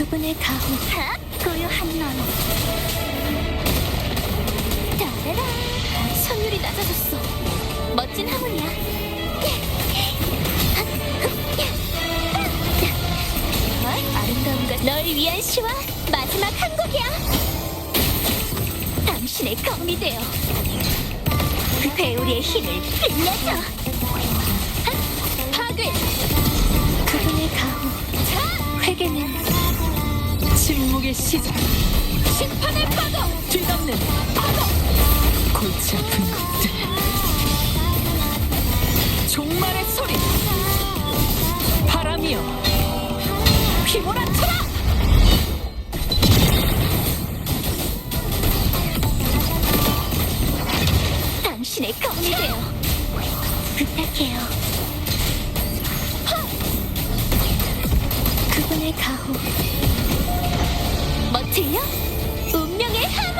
그분의 가호 하! 고요한 마음 따라라 선율이 낮아졌어 멋진 하모니야 어? 아름다운 것널 위한 시와 마지막 한 곡이야 당신의 검이 되어 그 배우리의 힘을 빛내줘 침묵의 시작. 심판의 파도 뒤덮는 골치 아픈 것들. 종말의 소리. 바람이여 휘몰아쳐라! 당신의 검이 되어 부탁해요. 그분의 가호 멋지요? 운명의 하모니